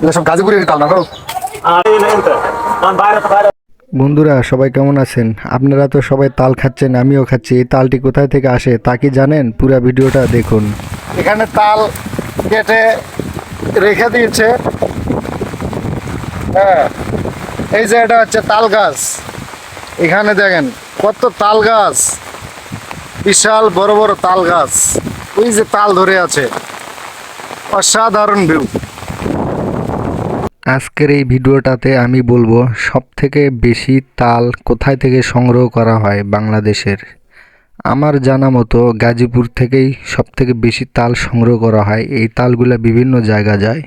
এগুলো সব গাজীপুরের তাল না বন্ধুরা সবাই কেমন আছেন? আপনারা তো সবাই তাল খাচ্ছেন আমিও খাচ্ছি। এই তালটি কোথায় থেকে আসে তা কি জানেন? পুরো ভিডিওটা দেখুন। এখানে তাল কেটে রেখে দিয়েছে। হ্যাঁ এই যে এটা হচ্ছে তাল গাছ। এখানে দেখেন কত তাল গাছ। বিশাল বড় বড় তাল গাছ। ওই যে তাল ধরে আছে। অসাধারণ ভিউ আজকের এই ভিডিওটাতে আমি বলব সব থেকে বেশি তাল কোথায় থেকে সংগ্রহ করা হয় বাংলাদেশের। আমার জানা মতো গাজীপুর থেকেই সব থেকে বেশি তাল সংগ্রহ করা হয়। এই তালগুলো বিভিন্ন জায়গা যায়।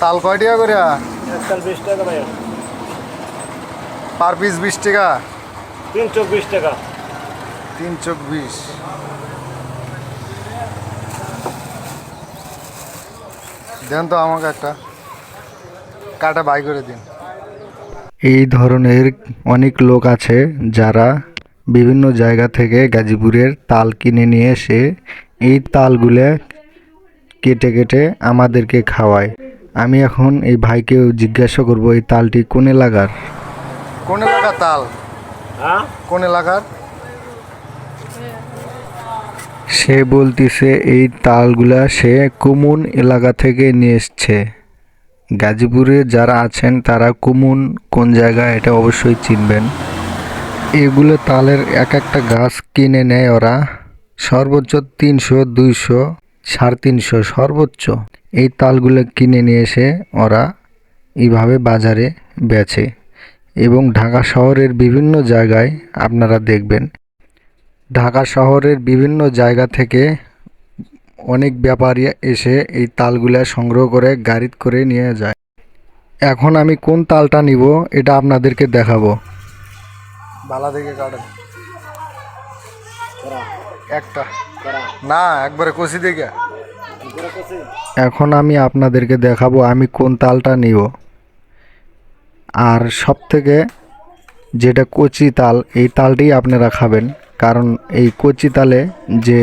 তাল কয় টাকা করে? পার পিস বিশ টাকা? তিন চোখ বিশ টাকা। তিন চোখ দেন তো আমাকে একটা কাটা বাই করে দিন। এই ধরনের অনেক লোক আছে যারা বিভিন্ন জায়গা থেকে গাজীপুরের তাল কিনে নিয়ে এসে এই তালগুলো কেটে কেটে আমাদেরকে খাওয়ায়। আমি এখন এই ভাইকেও জিজ্ঞাসা করব এই তালটি কোন এলাকার? কোন এলাকার তাল? হ্যাঁ? কোন এলাকার? সে বলতিছে, এই তালগুলা সে কুমুন এলাকা থেকে নিয়ে এসছে। গাজীপুরে যারা আছেন, তারা কুমুন কোন জায়গায় এটা অবশ্যই চিনবেন। এগুলো তালের এক একটা গাছ কিনে নেয় ওরা। সর্বোচ্চ তিনশো, দুইশো, সাড়ে তিনশো সর্বোচ্চ এই তালগুলো কিনে নিয়ে এসে ওরা এইভাবে বাজারে বেচে। এবং ঢাকা শহরের বিভিন্ন জায়গায় আপনারা দেখবেন ঢাকা শহরের বিভিন্ন জায়গা থেকে অনেক ব্যাপারী এসে এই তালগুলা সংগ্রহ করে গাড়িত করে নিয়ে যায়। এখন আমি কোন তালটা নিব এটা আপনাদেরকে দেখাবো। ভালা থেকে কাটেন একটা। না একবারে কষি দেখে এখন আমি আপনাদেরকে দেখাবো আমি কোন তালটা নিব। আর সব থেকে যেটা কচি তাল এই তালটি আপনারা খাবেন। কারণ এই কচি তালে যে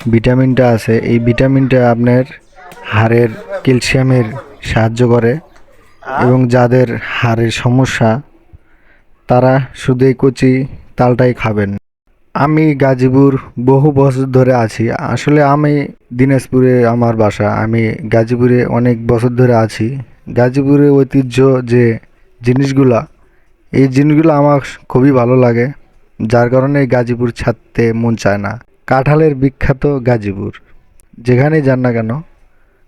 ভিটামিনটা আছে এই ভিটামিনটা আপনার হাড়ের ক্যালসিয়ামের সাহায্য করে এবং যাদের হাড়ের সমস্যা তারা শুধু এই কচি তালটাই খাবেন। আমি গাজীপুর বহু বছর ধরে আছি। আসলে আমি দিনাজপুরে আমার বাসা। আমি গাজীপুরে অনেক বছর ধরে আছি। গাজীপুরের ঐতিহ্য যে জিনিসগুলা এই জিনিসগুলো আমার খুবই ভালো লাগে। যার কারণে গাজীপুর ছাড়তে মন চায় না। কাঁঠালের বিখ্যাত গাজীপুর। যেখানেই যান না কেন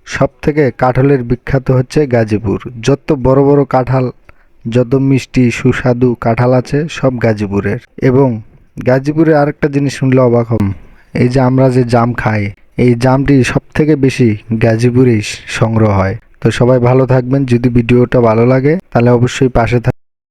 সব থেকে কাঁঠালের বিখ্যাত হচ্ছে গাজীপুর। যত বড় বড় কাঁঠাল, যত মিষ্টি, সুস্বাদু কাঁঠাল আছে, সব গাজীপুরের। এবং গাজীপুরে আরেকটা জিনিস শুনলে অবাক হম, এই যে আমরা যে জাম খাই, এই জামটি সব থেকে বেশি গাজীপুরেই সংগ্রহ হয়। তো সবাই ভালো থাকবেন, যদি ভিডিওটা ভালো লাগে, তাহলে অবশ্যই পাশে থাকবেন